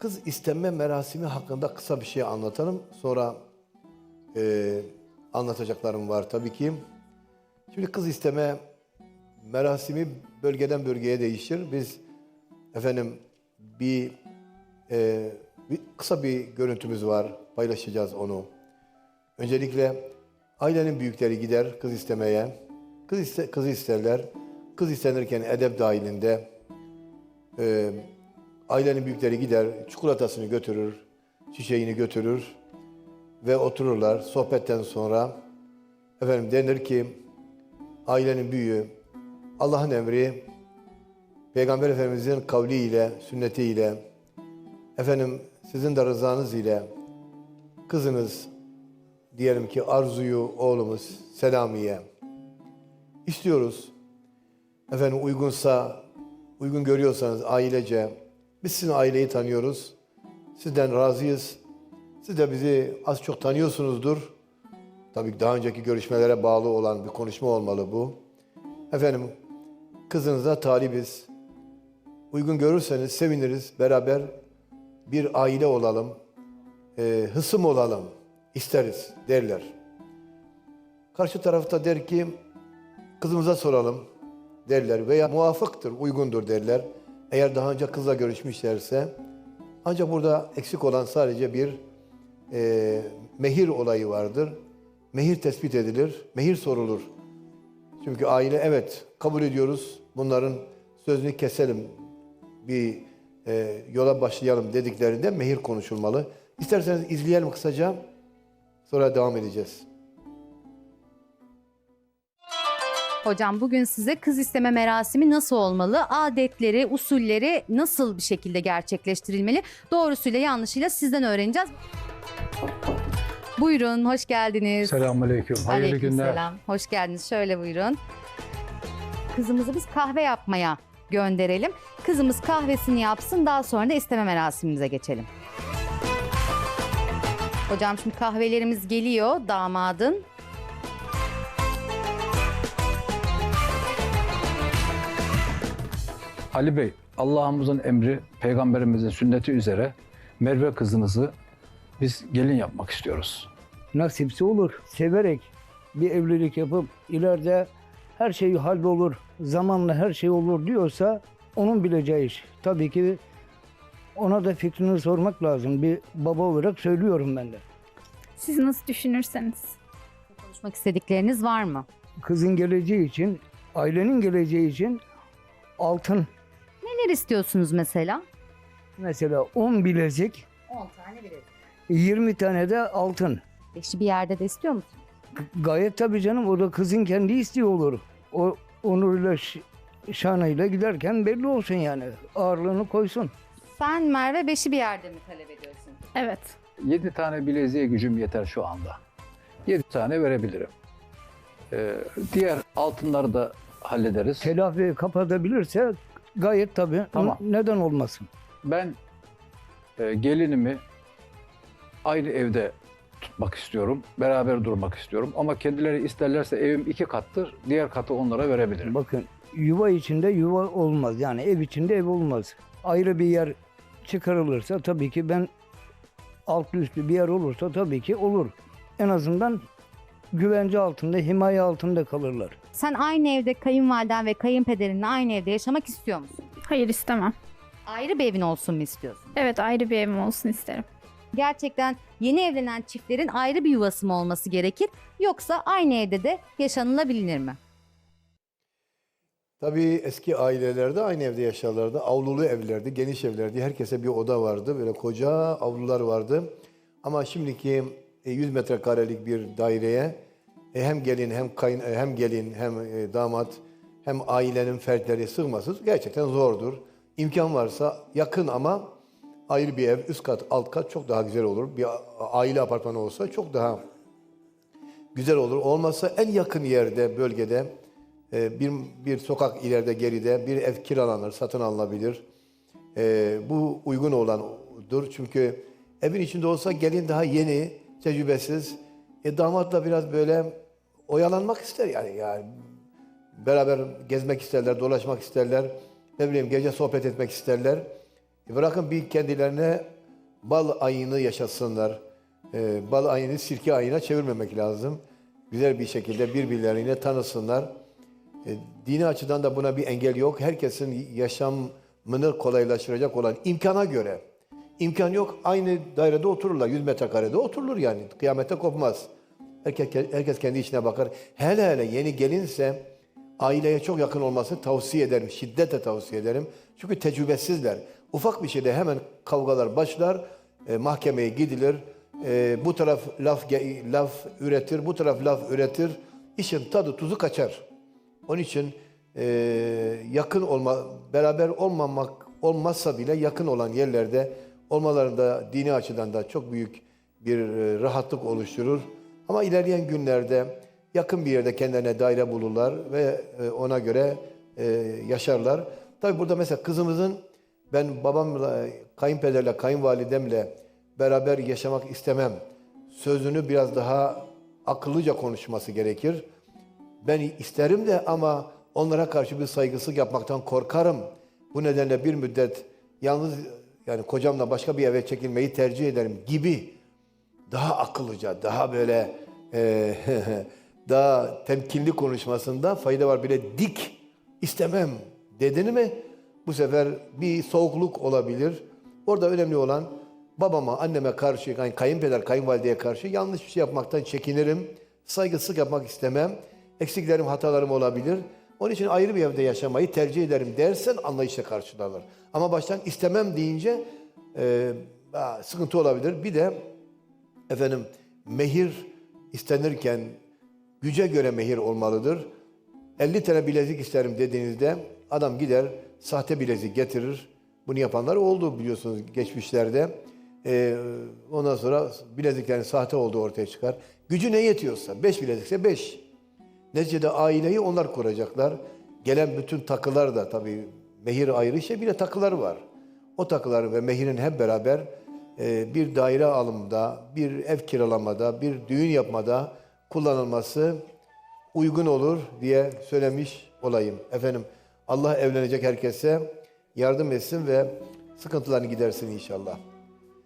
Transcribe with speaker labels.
Speaker 1: Kız istenme merasimi hakkında kısa bir şey anlatalım. Sonra e, anlatacaklarım var tabii ki. Şimdi kız isteme merasimi bölgeden bölgeye değişir. Biz efendim bir, e, bir kısa bir görüntümüz var. Paylaşacağız onu. Öncelikle ailenin büyükleri gider kız istemeye. Kız iste, kızı isterler. Kız istenirken edep dahilinde e, ailenin büyükleri gider, çikolatasını götürür, çiçeğini götürür ve otururlar. Sohbetten sonra efendim denir ki ailenin büyüğü Allah'ın emri Peygamber Efendimizin kavliyle, sünnetiyle efendim sizin de rızanız ile kızınız diyelim ki Arzu'yu oğlumuz Selami'ye istiyoruz. Efendim uygunsa, uygun görüyorsanız ailece biz sizin aileyi tanıyoruz. Sizden razıyız. Siz de bizi az çok tanıyorsunuzdur. Tabii ki daha önceki görüşmelere bağlı olan bir konuşma olmalı bu. Efendim kızınıza talibiz. Uygun görürseniz seviniriz. Beraber bir aile olalım. E, hısım olalım. isteriz derler. Karşı tarafta der ki kızımıza soralım derler veya muvafıktır, uygundur derler. Eğer daha önce kızla görüşmüşlerse ancak burada eksik olan sadece bir e, mehir olayı vardır. Mehir tespit edilir, mehir sorulur. Çünkü aile evet kabul ediyoruz bunların sözünü keselim bir e, yola başlayalım dediklerinde mehir konuşulmalı. İsterseniz izleyelim kısaca sonra devam edeceğiz.
Speaker 2: Hocam bugün size kız isteme merasimi nasıl olmalı? Adetleri, usulleri nasıl bir şekilde gerçekleştirilmeli? Doğrusuyla yanlışıyla sizden öğreneceğiz. Buyurun, hoş geldiniz.
Speaker 3: Selamünaleyküm. Hayırlı günler.
Speaker 2: Aleykümselam. Hoş geldiniz. Şöyle buyurun. Kızımızı biz kahve yapmaya gönderelim. Kızımız kahvesini yapsın. Daha sonra da isteme merasimimize geçelim. Hocam şimdi kahvelerimiz geliyor damadın.
Speaker 3: Ali Bey, Allah'ımızın emri, peygamberimizin sünneti üzere Merve kızınızı biz gelin yapmak istiyoruz.
Speaker 4: nasipse olur. Severek bir evlilik yapıp ileride her şey hallolur, zamanla her şey olur diyorsa onun bileceği iş. Tabii ki ona da fikrini sormak lazım. Bir baba olarak söylüyorum ben de.
Speaker 5: Siz nasıl düşünürseniz.
Speaker 2: Konuşmak istedikleriniz var mı?
Speaker 4: Kızın geleceği için, ailenin geleceği için altın
Speaker 2: istiyorsunuz mesela?
Speaker 4: mesela 10 bilezik,
Speaker 2: 10 tane bilezik.
Speaker 4: 20 tane de altın.
Speaker 2: Beşi bir yerde de istiyor musun?
Speaker 4: Gayet tabii canım o da kızın kendi isteği olur. O onuruyla ş- şanıyla giderken belli olsun yani. Ağırlığını koysun.
Speaker 2: Sen Merve beşi bir yerde mi talep ediyorsun?
Speaker 5: Evet.
Speaker 3: 7 tane bileziğe gücüm yeter şu anda. 7 tane verebilirim. Ee, diğer altınları da hallederiz.
Speaker 4: Telafi kapatabilirse gayet tabii.
Speaker 3: Tamam.
Speaker 4: Neden olmasın?
Speaker 3: Ben e, gelinimi aynı evde tutmak istiyorum. Beraber durmak istiyorum. Ama kendileri isterlerse evim iki kattır. Diğer katı onlara verebilirim.
Speaker 4: Bakın yuva içinde yuva olmaz. Yani ev içinde ev olmaz. Ayrı bir yer çıkarılırsa tabii ki ben altlı üstlü bir yer olursa tabii ki olur. En azından güvence altında, himaye altında kalırlar.
Speaker 2: Sen aynı evde kayınvaliden ve kayınpederinle aynı evde yaşamak istiyor musun?
Speaker 5: Hayır istemem.
Speaker 2: Ayrı bir evin olsun mu istiyorsun?
Speaker 5: Evet ayrı bir evim olsun isterim.
Speaker 2: Gerçekten yeni evlenen çiftlerin ayrı bir yuvası mı olması gerekir yoksa aynı evde de yaşanılabilir mi?
Speaker 1: Tabii eski ailelerde aynı evde yaşarlardı. Avlulu evlerdi, geniş evlerdi. Herkese bir oda vardı. Böyle koca avlular vardı. Ama şimdiki 100 metrekarelik bir daireye e, hem gelin hem kayın e, hem gelin hem e, damat hem ailenin fertleri sığması gerçekten zordur. İmkan varsa yakın ama ayrı bir ev, üst kat, alt kat çok daha güzel olur. Bir aile apartmanı olsa çok daha güzel olur. Olmazsa en yakın yerde, bölgede e, bir, bir sokak ileride geride bir ev kiralanır, satın alınabilir. E, bu uygun olandır. Çünkü evin içinde olsa gelin daha yeni, tecrübesiz. E, damat da biraz böyle oyalanmak ister yani. yani beraber gezmek isterler, dolaşmak isterler. Ne bileyim gece sohbet etmek isterler. E bırakın bir kendilerine bal ayını yaşasınlar. E, bal ayını sirke ayına çevirmemek lazım. Güzel bir şekilde birbirlerine tanısınlar. E, dini açıdan da buna bir engel yok. Herkesin yaşamını kolaylaştıracak olan imkana göre. İmkan yok. Aynı dairede otururlar. 100 metrekarede oturulur yani. Kıyamete kopmaz. Herkes, herkes kendi işine bakar. Hele hele yeni gelinse aileye çok yakın olmasını tavsiye ederim. Şiddetle tavsiye ederim. Çünkü tecrübesizler. Ufak bir şeyde hemen kavgalar başlar. E, mahkemeye gidilir. E, bu taraf laf laf üretir, bu taraf laf üretir. İşin tadı tuzu kaçar. Onun için e, yakın olma, beraber olmamak olmazsa bile yakın olan yerlerde olmalarında dini açıdan da çok büyük bir e, rahatlık oluşturur. Ama ilerleyen günlerde yakın bir yerde kendilerine daire bulurlar ve e, ona göre e, yaşarlar. Tabii burada mesela kızımızın ben babamla, kayınpederle, kayınvalidemle beraber yaşamak istemem. Sözünü biraz daha akıllıca konuşması gerekir. Ben isterim de ama onlara karşı bir saygısızlık yapmaktan korkarım. Bu nedenle bir müddet yalnız yani kocamla başka bir eve çekilmeyi tercih ederim gibi daha akıllıca, daha böyle e, daha temkinli konuşmasında fayda var. Bile dik istemem dedin mi bu sefer bir soğukluk olabilir. Orada önemli olan babama, anneme karşı, yani kayınpeder, kayınvalideye karşı yanlış bir şey yapmaktan çekinirim. Saygısızlık yapmak istemem. Eksiklerim, hatalarım olabilir. Onun için ayrı bir evde yaşamayı tercih ederim dersen anlayışla karşılarlar. Ama baştan istemem deyince e, sıkıntı olabilir. Bir de efendim mehir istenirken güce göre mehir olmalıdır. 50 tane bilezik isterim dediğinizde adam gider sahte bilezik getirir. Bunu yapanlar oldu biliyorsunuz geçmişlerde. Ee, ondan sonra bileziklerin sahte olduğu ortaya çıkar. Gücü ne yetiyorsa, 5 bilezikse 5. Neticede aileyi onlar kuracaklar. Gelen bütün takılar da tabii mehir ayrı şey bir takılar var. O takılar ve mehirin hep beraber e, bir daire alımda, bir ev kiralamada, bir düğün yapmada kullanılması uygun olur diye söylemiş olayım. Efendim Allah evlenecek herkese yardım etsin ve sıkıntılarını gidersin inşallah.